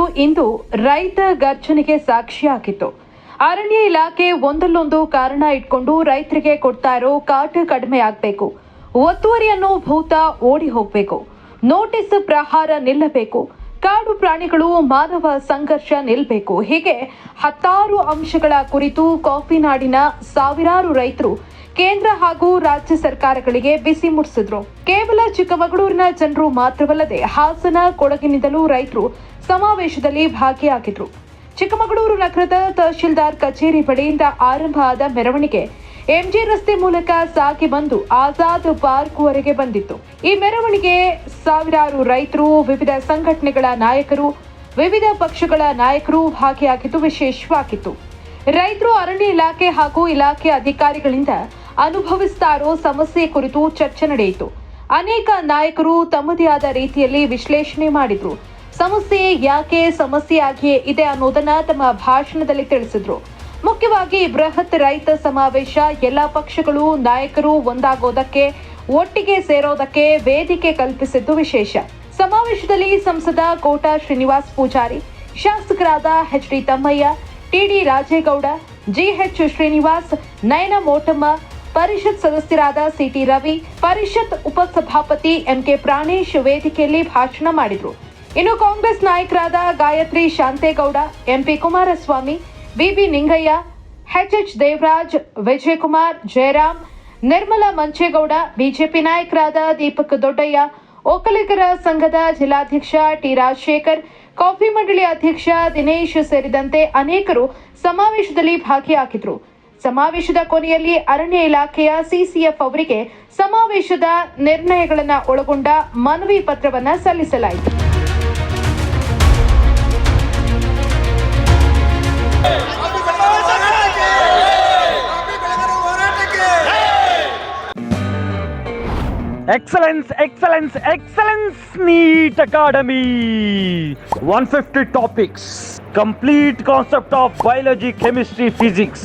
ಇಂದು ರೈತ ಗರ್ಜನೆಗೆ ಸಾಕ್ಷಿಯಾಗಿತ್ತು. ಅರಣ್ಯ ಇಲಾಖೆ ಒಂದಲ್ಲೊಂದು ಕಾರಣ ಇಟ್ಕೊಂಡು ರೈತರಿಗೆ ಕೊಡ್ತಾ ಇರೋ ಕಾಟ ಕಡಿಮೆ ಆಗಬೇಕು. ಒತ್ತುವರಿಯನ್ನು ಭೂತ ಓಡಿ ಹೋಗಬೇಕು. ನೋಟಿಸ್ ಪ್ರಹಾರ ನಿಲ್ಲಬೇಕು. ಕಾಡು ಪ್ರಾಣಿಗಳು ಮಾನವ ಸಂಘರ್ಷ ನಿಲ್ಲಬೇಕು ಹೀಗೆ ಹತ್ತಾರು ಅಂಶಗಳ ಕುರಿತು ಕಾಫಿ ನಾಡಿನ ಸಾವಿರಾರು ರೈತರು ಕೇಂದ್ರ ಹಾಗೂ ರಾಜ್ಯ ಸರ್ಕಾರಗಳಿಗೆ ಬಿಸಿ ಮುಟ್ಟಿಸಿದ್ರು ಕೇವಲ ಚಿಕ್ಕಮಗಳೂರಿನ ಜನರು ಮಾತ್ರವಲ್ಲದೆ ಹಾಸನ, ಕೊಡಗಿನಿಂದಲೂ ರೈತರು ಸಮಾವೇಶದಲ್ಲಿ ಭಾಗಿಯಾಗಿದ್ರು. ಚಿಕ್ಕಮಗಳೂರು ನಗರದ ತಹಶೀಲ್ದಾರ್ ಕಚೇರಿ ಬಳಿಯಿಂದ ಆರಂಭ ಆದ ಮೆರವಣಿಗೆ ಎಂಜಿ ರಸ್ತೆ ಮೂಲಕ ಸಾಗಿ ಬಂದು ಆಜಾದ್ ಪಾರ್ಕ್ವರೆಗೆ ಬಂದಿತ್ತು. ಈ ಮೆರವಣಿಗೆ ಸಾವಿರಾರು ರೈತರು, ವಿವಿಧ ಸಂಘಟನೆಗಳ ನಾಯಕರು, ವಿವಿಧ ಪಕ್ಷಗಳ ನಾಯಕರು ಭಾಗಿಯಾಗಿದ್ದು ವಿಶೇಷವಾಗಿತ್ತು. ರೈತರು ಅರಣ್ಯ ಇಲಾಖೆ ಹಾಗೂ ಇಲಾಖೆ ಅಧಿಕಾರಿಗಳಿಂದ ಅನುಭವಿಸ್ತಾ ಇರೋ ಸಮಸ್ಯೆ ಕುರಿತು ಚರ್ಚೆ ನಡೆಯಿತು. ಅನೇಕ ನಾಯಕರು ತಮ್ಮದೇ ಆದ ರೀತಿಯಲ್ಲಿ ವಿಶ್ಲೇಷಣೆ ಮಾಡಿದ್ರು. ಸಮಸ್ಯೆ ಯಾಕೆ ಸಮಸ್ಯೆಯಾಗಿಯೇ ಇದೆ ಅನ್ನೋದನ್ನ ತಮ್ಮ ಭಾಷಣದಲ್ಲಿ ತಿಳಿಸಿದ್ರು. ಮುಖ್ಯವಾಗಿ ಬೃಹತ್ ರೈತ ಸಮಾವೇಶ, ಎಲ್ಲ ಪಕ್ಷಗಳು ನಾಯಕರು ಒಂದಾಗೋದಕ್ಕೆ, ಒಟ್ಟಿಗೆ ಸೇರೋದಕ್ಕೆ ವೇದಿಕೆ ಕಲ್ಪಿಸಿದ್ದು ವಿಶೇಷ. ಸಮಾವೇಶದಲ್ಲಿ ಸಂಸದ ಕೋಟಾ ಶ್ರೀನಿವಾಸ್ ಪೂಜಾರಿ, ಶಾಸಕರಾದ H D Thammaiah TD Rajegowda GH Srinivas, Nayana Motamma ಪರಿಷತ್ ಸದಸ್ಯರಾದ ಸಿಟಿ ರವಿ, ಪರಿಷತ್ ಉಪಸಭಾಪತಿ ಎಂಕೆ ಪ್ರಾಣೇಶ್ ವೇದಿಕೆಯಲ್ಲಿ ಭಾಷಣ ಮಾಡಿದರು. ಇನ್ನು ಕಾಂಗ್ರೆಸ್ ನಾಯಕರಾದ Gayatri Shantegowda, MP Kumaraswamy, BB Ningaiah H Devaraj, Vijayakumar, Jayaram, Nirmala Manchegowda, BJP ನಾಯಕರಾದ ದೀಪಕ್ ದೊಡ್ಡಯ್ಯ ಒಕ್ಕಲಿಗರ ಸಂಘದ ಜಿಲ್ಲಾಧ್ಯಕ್ಷ ಟಿ ರಾಜಶೇಖರ್, ಕಾಫಿ ಮಂಡಳಿ ಅಧ್ಯಕ್ಷ ದಿನೇಶ್ ಸೇರಿದಂತೆ ಅನೇಕರು ಸಮಾವೇಶದಲ್ಲಿ ಭಾಗಿಯಾಗಿದ್ರು. ಸಮಾವೇಶದ ಕೊನೆಯಲ್ಲಿ ಅರಣ್ಯ ಇಲಾಖೆಯ ಸಿಸಿಎಫ್ ಅವರಿಗೆ ಸಮಾವೇಶದ ನಿರ್ಣಯಗಳನ್ನು ಒಳಗೊಂಡ ಮನವಿ ಪತ್ರವನ್ನು ಸಲ್ಲಿಸಲಾಯಿತು. Excellence excellence excellence NEET academy one fifty topics complete concept of biology chemistry physics